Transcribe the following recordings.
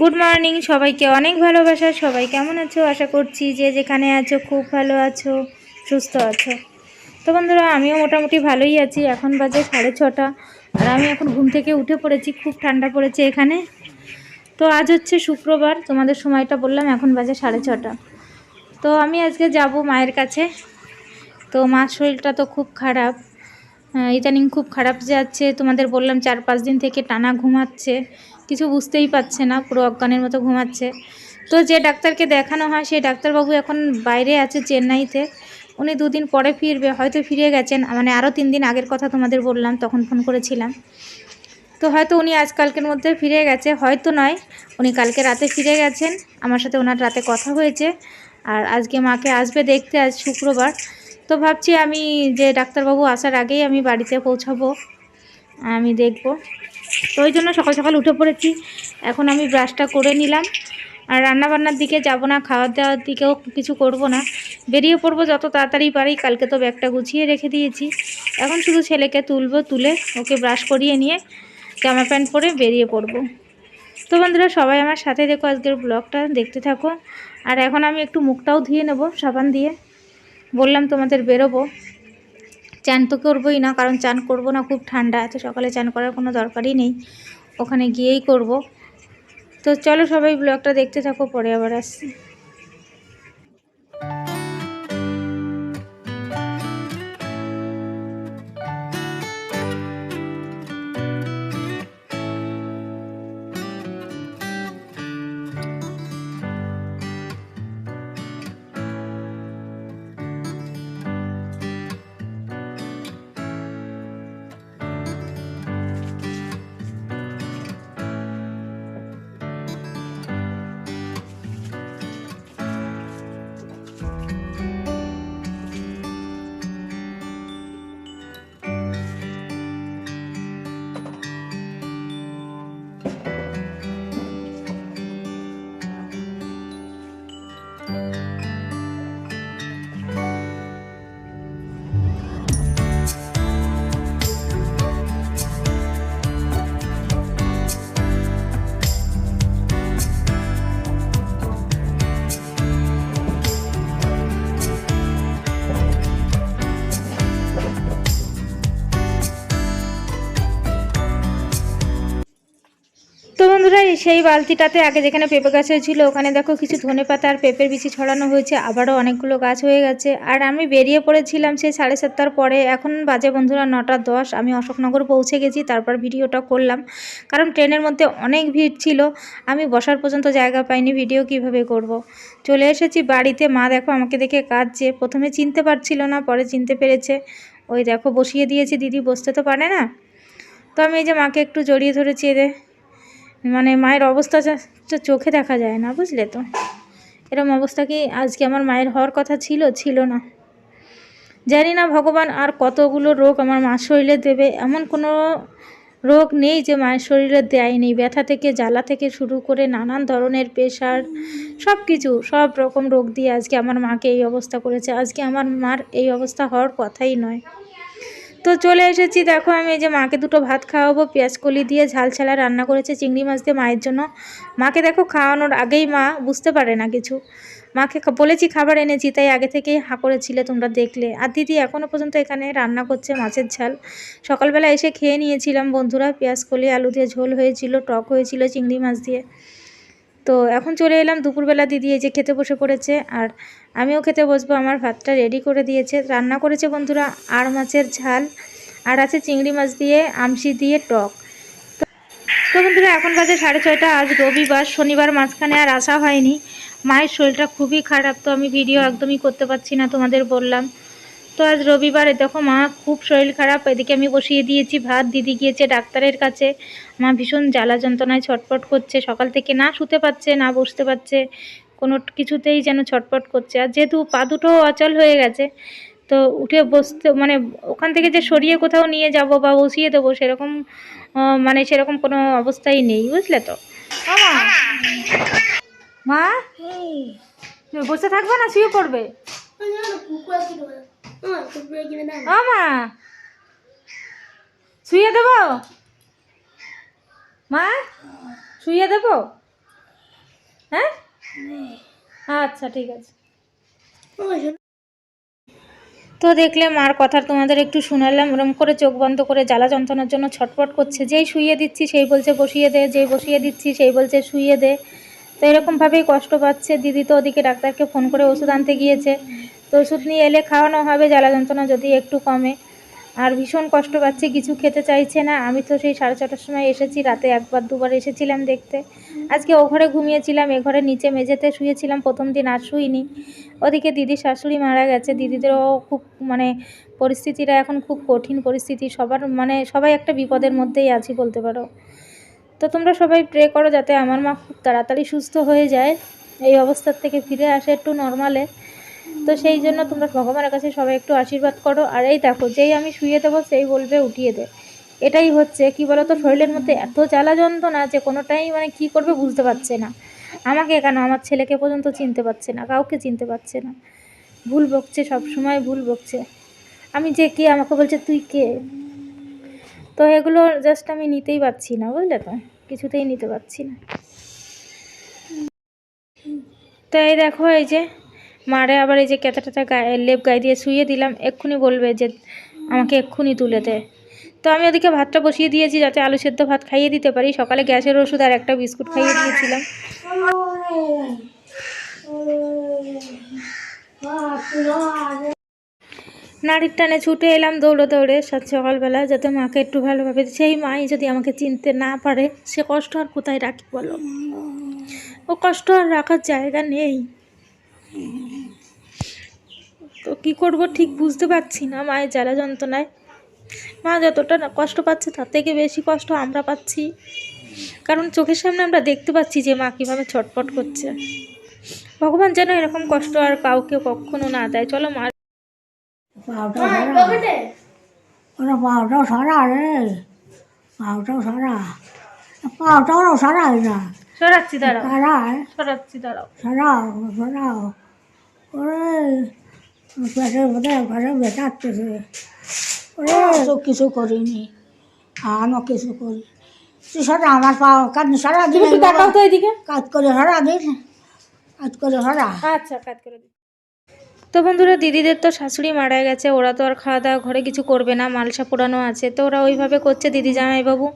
Good morning সবাইকে অনেক ভালোবাসা, সবাই কেমন আছো? আশা করছি যে যেখানে আছো, খুব ভালো আছো, সুস্থ আছো। তো বন্ধুরা, আমিও মোটামুটি ভালোই আছি। এখন বাজে সাড়ে ছটা, আর আমি এখন ঘুম থেকে উঠে পড়েছি, খুব ঠান্ডা পড়েছে এখানে। তো আজ হচ্ছে শুক্রবার, তোমাদের সময়টা বললাম, এখন বাজে সাড়ে ছটা। তো আমি আজকে যাব মায়ের কাছে। তো মার শরীরটা তো খুব খারাপ ইদানিং খুব খারাপ যাচ্ছে। তোমাদের বললাম চার পাঁচ দিন থেকে টানা ঘুমাচ্ছে। কিছু বুঝতেই পারছে না, পুরো অজ্ঞানের মতো ঘুমাচ্ছে। তো যে ডাক্তারকে দেখানো হয়, সেই ডাক্তারবাবু এখন বাইরে আছে চেন্নাইতে। উনি দুদিন পরে ফিরবে, হয়তো ফিরে গেছেন। মানে আরও তিন দিন আগের কথা তোমাদের বললাম, তখন ফোন করেছিলাম। তো হয়তো উনি আজকালকের মধ্যে ফিরে গেছে, হয়তো নয়। উনি কালকে রাতে ফিরে গেছেন। আমার সাথে ওনার রাতে কথা হয়েছে। আর আজকে মাকে আসবে দেখতে আজ শুক্রবার। তো ভাবছি আমি যে ডাক্তারবাবু আসার আগেই আমি বাড়িতে পৌঁছাবো। আমি দেখব। তো ওই জন্য সকাল সকাল উঠে পড়েছি। এখন আমি ব্রাশটা করে নিলাম। আর রান্নাবান্নার দিকে যাব না খাওয়ার দাওয়ার দিকেও কিছু করব না। বেরিয়ে পড়ব যত তাড়াতাড়ি পারি, কালকে তো ব্যাগটা গুছিয়ে রেখে দিয়েছি। এখন শুধু ছেলেকে তুলবো, তুলে ওকে ব্রাশ করিয়ে নিয়ে জামা প্যান্ট পরে বেরিয়ে পড়ব। তো বন্ধুরা, সবাই আমার সাথে দেখো আজকের ব্লগটা, দেখতে থাকো। আর এখন আমি একটু মুখটাও ধুয়ে নেব, সাবান দিয়ে। বললাম তোমাদের বেরোবো। চান তো করবোই না, কারণ চান করব না, খুব ঠান্ডা, তো সকালে চান করার কোনো দরকারই নেই। ওখানে গিয়েই করব। তো চলো সবাই ব্লগটা দেখতে থাকো, পরে আবার আসছি। সেই বালতিটাতে আগে যেখানে পেঁপে গাছ হয়েছিল ওখানে দেখো কিছু ধনে পাতা আর পেঁপের বিচি ছড়ানো হয়েছে, আবারও অনেকগুলো গাছ হয়ে গেছে। আর আমি বেরিয়ে পড়েছিলাম সেই সাড়ে সাতটার পরে, এখন বাজে বন্ধুরা নটা দশ, আমি অশোকনগর পৌঁছে গেছি, তারপর ভিডিওটা করলাম। কারণ ট্রেনের মধ্যে অনেক ভিড় ছিল, আমি বসার পর্যন্ত জায়গা পাইনি, ভিডিও কীভাবে করব। চলে এসেছি বাড়িতে, মা দেখো আমাকে দেখে কাঁদছে, প্রথমে চিনতে পারছিল না, পরে চিনতে পেরেছে। ওই দেখো বসিয়ে দিয়েছি, দিদি বসতে তো পারে না। তো আমি এই যে মাকে একটু জড়িয়ে ধরেছি এদের। মানে মায়ের অবস্থা চোখে দেখা যায় না, বুঝলে তো? এরম অবস্থা কি আজকে আমার মায়ের হওয়ার কথা ছিল? ছিল না। জানি না ভগবান আর কতগুলো রোগ আমার মার শরীরে দেবে। এমন কোনো রোগ নেই যে মায়ের শরীরে দেয়নি। ব্যথা থেকে, জ্বালা থেকে শুরু করে নানান ধরনের প্রেশার, সব কিছু, সব রকম রোগ দিয়ে আজকে আমার মাকে এই অবস্থা করেছে। আজকে আমার মার এই অবস্থা হওয়ার কথাই নয়। তো চলে এসেছি। দেখো আমি এই যে মাকে দুটো ভাত খাওয়াবো, পেঁয়াজ কলি দিয়ে ঝাল ছালা রান্না করেছে চিংড়ি মাছ দিয়ে মায়ের জন্য। মাকে দেখো খাওয়ানোর আগেই মা বুঝতে পারে না কিছু। মাকে বলেছি খাবার এনেছি, তাই আগে থেকেই হা করেছিলে তোমরা দেখলে। আর দিদি এখনও পর্যন্ত এখানে রান্না করছে মাছের ঝাল। সকালবেলা এসে খেয়ে নিয়েছিলাম বন্ধুরা, পেঁয়াজ কলি, আলু দিয়ে ঝোল হয়েছিল, টক হয়েছিল, চিংড়ি মাছ দিয়ে। তো এখন চলে এলাম দুপুরবেলা দিদি এই যে খেতে বসে পড়েছে আর আমিও খেতে বসবো। আমার ভাতটা রেডি করে দিয়েছে। রান্না করেছে বন্ধুরা আর মাছের ঝাল আর আছে চিংড়ি মাছ দিয়ে আমশি দিয়ে, টক। তো- তো বন্ধুরা এখন বাজে সাড়ে ছয়টা। আজ রবিবার, শনিবার মাঝখানে আর আসা হয়নি। মায়ের শরীরটা খুবই খারাপ, তো আমি ভিডিও একদমই করতে পারছি না তোমাদের বললাম। তো আজ রবিবার দেখো মা খুব শরীর খারাপ। এদিকে আমি বসিয়ে দিয়েছি ভাত দিদি গিয়েছে ডাক্তারের কাছে। মা ভীষণ জ্বালা যন্ত্রণায় ছটপট করছে সকাল থেকে না শুতে পারছে না বসতে পারছে। কোনো কিছুতেই যেন ছটপট করছে। আর যেহেতু পা দুটো অচল হয়ে গেছে তো উঠে বসতে মানে ওখান থেকে যে সরিয়ে কোথাও নিয়ে যাব বা বসিয়ে দেবো সেরকম মানে সেরকম কোনো অবস্থাই নেই বুঝলে তো? মা? মা বসে থাকবে না শুয়ে পড়বে? শুয়ে দেব? মা শুয়ে দেব? হ্যাঁ? আচ্ছা ঠিক আছে। তো দেখলে মার কথা তোমাদের একটু শোনালাম, ওরম করে চোখ বন্ধ করে জ্বালা যন্ত্রণার জন্য ছটফট করছে। যেই শুইয়ে দিচ্ছি, সেই বলছে বসিয়ে দে, যেই বসিয়ে দিচ্ছি, সেই বলছে শুইয়ে দে। তো এরকমভাবেই কষ্ট পাচ্ছে। দিদি তো ওদিকে ডাক্তারকে ফোন করে ওষুধ আনতে গিয়েছে। তো ওষুধ নিয়ে এলে খাওয়ানো হবে, জ্বালা যন্ত্রণা যদি একটু কমে। আর ভীষণ কষ্ট পাচ্ছে, কিছু খেতে চাইছে না। আমি তো সেই সাড়ে ছটার সময় এসেছি, রাতে একবার, দুবার এসেছিলাম দেখতে। আজকে ও ঘরে ঘুমিয়েছিলাম, এ ঘরে নিচে মেঝেতে শুয়েছিলাম, প্রথম দিন আর শুইনি। ওদিকে দিদির শাশুড়ি মারা গেছে। দিদিদেরও খুব মানে পরিস্থিতিটা এখন খুব কঠিন পরিস্থিতি। সবার মানে সবাই একটা বিপদের মধ্যেই আছি বলতে পারো। তো তোমরা সবাই প্রে করো যাতে আমার মা খুব তাড়াতাড়ি সুস্থ হয়ে যায়। এই অবস্থার থেকে ফিরে আসে একটু নর্মালে তো সেই জন্য তোমরা ভগবানের কাছে সবাই একটু আশীর্বাদ করো। আর এই দেখো, যেই আমি শুয়ে দেবো, সেই বলবে উঠিয়ে দে। এটাই হচ্ছে, কি বলো তো শরীরের মধ্যে এত জ্বালা যন্ত্রণা যে কোনোটাই মানে কি করবে বুঝতে পারছে না। আমাকে কেন? আমার ছেলেকে পর্যন্ত চিনতে পারছে না, কাউকে চিনতে পারছে না। ভুল বকছে সব সময় ভুল বকছে। আমি যে কে? আমাকে বলছে, তুই কে? তো এগুলো জাস্ট আমি নিতেই পারছি না, বুঝলে তো? কিছুতেই নিতে পারছি না। তো এই দেখো, এই যে মারে আবার এই যে টেতা গায়ে, লেপ গায়ে দিয়ে শুয়ে দিলাম, এক্ষুনি বলবে যে আমাকে এক্ষুনি তুলে দে। তো আমি ওদিকে ভাতটা বসিয়ে দিয়েছি যাতে আলু সেদ্ধ ভাত খাইয়ে দিতে পারি। সকালে গ্যাসের ওষুধ আর একটা বিস্কুট খাইয়ে দিয়েছিলাম। নাড়ির টানে ছুটে এলাম দৌড়ে দৌড়ে সাত সকালবেলা যাতে মাকে একটু ভালোভাবে সেই মাই যদি আমাকে চিনতে না পারে, সে কষ্ট আর কোথায় রাখি বলো? ও কষ্ট আর রাখার জায়গা নেই তো কী করব ঠিক বুঝতে পারছি না মায়ের জ্বালা যন্ত্রণায়। মা যতটা কষ্ট পাচ্ছে তার থেকে বেশি কষ্ট আমরা পাচ্ছি। কারণ চোখের সামনে আমরা দেখতে পাচ্ছি যে মা কীভাবে ছটফট করছে। ভগবান যেন এরকম কষ্ট আর কাউকে কখনো না দেয়। চলো মা ওরা সারা রে। সারা না। সরাচ্ছি দাঁড়াও। সারা সরাচ্ছি দাঁড়াও। সারাও সারাও ওরে। তো কিছু করিনি আমিও কিছু করি সারা আমার পাও কাজ সারা দিন কাজ করে সারা দিন কাজ করে সারা আচ্ছা কাট করে তো বন্ধুরা দিদিদের তো শাশুড়ি মারা গেছে, ওরা তো আর খাওয়া দাওয়া ঘরে কিছু করবে না, মালসা পোড়ানো আছে, তো ওরা ওইভাবে করছে দিদি জামাইবাবু।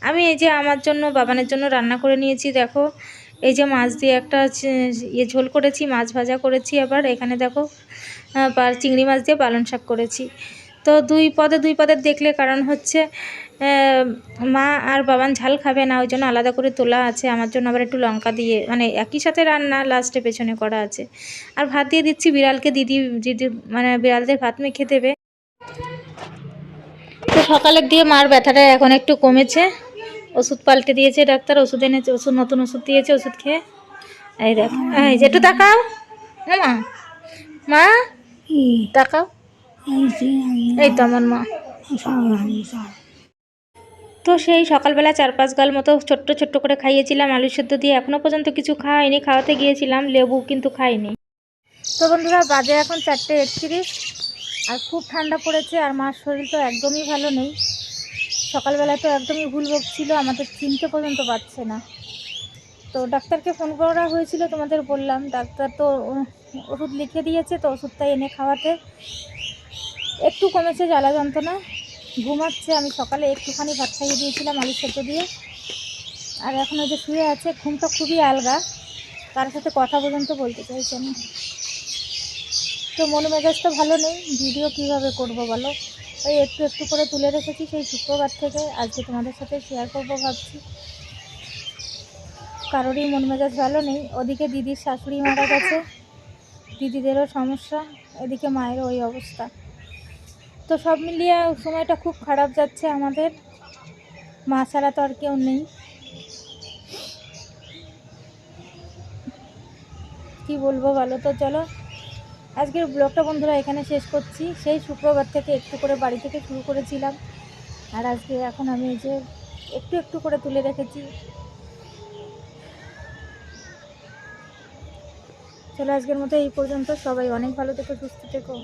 আমি এই যে আমার জন্য, বাবানের জন্য রান্না করে নিয়েছি, দেখো, এই যে মাছ দিয়ে একটা ইয়ে ঝোল করেছি, মাছ ভাজা করেছি আবার এখানে দেখো পা- চিংড়ি মাছ দিয়ে পালন শাক করেছি। তো দুই পদে দুই পদের দেখলে কারণ হচ্ছে মা আর বাবান ঝাল খাবে না, ওই জন্য আলাদা করে তোলা আছে। আমার জন্য আবার একটু লঙ্কা দিয়ে মানে একই সাথে রান্না লাস্টে পেছনে করা আছে। আর ভাত দিয়ে দিচ্ছি বিড়ালকে, দিদি দিদি মানে বিড়ালদের ভাত মেখে দেবে। তো সকালের দিয়ে মার ব্যথাটা এখন একটু কমেছে। ওষুধ পাল্টে দিয়েছে ডাক্তার, ওষুধ এনেছে, ওষুধ, নতুন ওষুধ দিয়েছে, ওষুধ খেয়ে। এই দেখো, এই যে একটু তাকাও মা মা এই তো আমার মা। তো সেই সকালবেলা চার পাঁচ গাল মতো ছোট্ট ছোট্ট করে খাইয়েছিলাম, আলু সেদ্ধ দিয়ে এখনও পর্যন্ত কিছু খাওয়াইনি খাওয়াতে গিয়েছিলাম, লেবু কিন্তু খাইনি। তো বন্ধুরা, বাজে এখন চারটে একত্রিশ, আর খুব ঠান্ডা পড়েছে, আর মার শরীর তো একদমই ভালো নেই। সকালবেলা তো একদমই ভুল বকছিল আমাদের চিনতে পর্যন্ত পারছে না। তো ডাক্তারকে ফোন করা হয়েছিল, তোমাদের বললাম। ডাক্তার তো ওষুধ লিখে দিয়েছে তো ওষুধটা এনে খাওয়াতে। একটু কমেছে জ্বালা যন্ত্রণা। ঘুমাচ্ছে, আমি সকালে একটুখানি ভাত খাইয়ে দিয়েছিলাম আলু সেদ্ধ দিয়ে। আর এখন ওই যে শুয়ে আছে, ঘুমটা খুবই আলগা। তার সাথে কথা পর্যন্ত বলতে চাইছে না। তো মন মেজাজটা ভালো নেই। ভিডিও কীভাবে করব বলো? ওই একটু একটু করে তুলে রেখেছি সেই শুক্রবার থেকে। আজকে তোমাদের সাথে শেয়ার করব ভাবছি। কারোরই মন মেজাজ ভালো নেই। ওদিকে দিদির শাশুড়ি মারা গেছে। দিদিদেরও সমস্যা। এদিকে মায়ের ওই অবস্থা। তো সব মিলিয়ে সময়টা খুব খারাপ যাচ্ছে আমাদের। মা ছাড়া তো আর কেউ নেই। কি বলব ভালো তো? চলো। আজকের ব্লগটা বন্ধুরা এখানে শেষ করছি। সেই শুক্রবার থেকে একটু করে বাড়ি থেকে শুরু করেছিলাম। আর আজকে এখন আমি এই যে একটু একটু করে তুলে রেখেছি। চলো আজকের মতো এই পর্যন্ত। সবাই অনেক ভালো থেকো সুস্থ থেকো।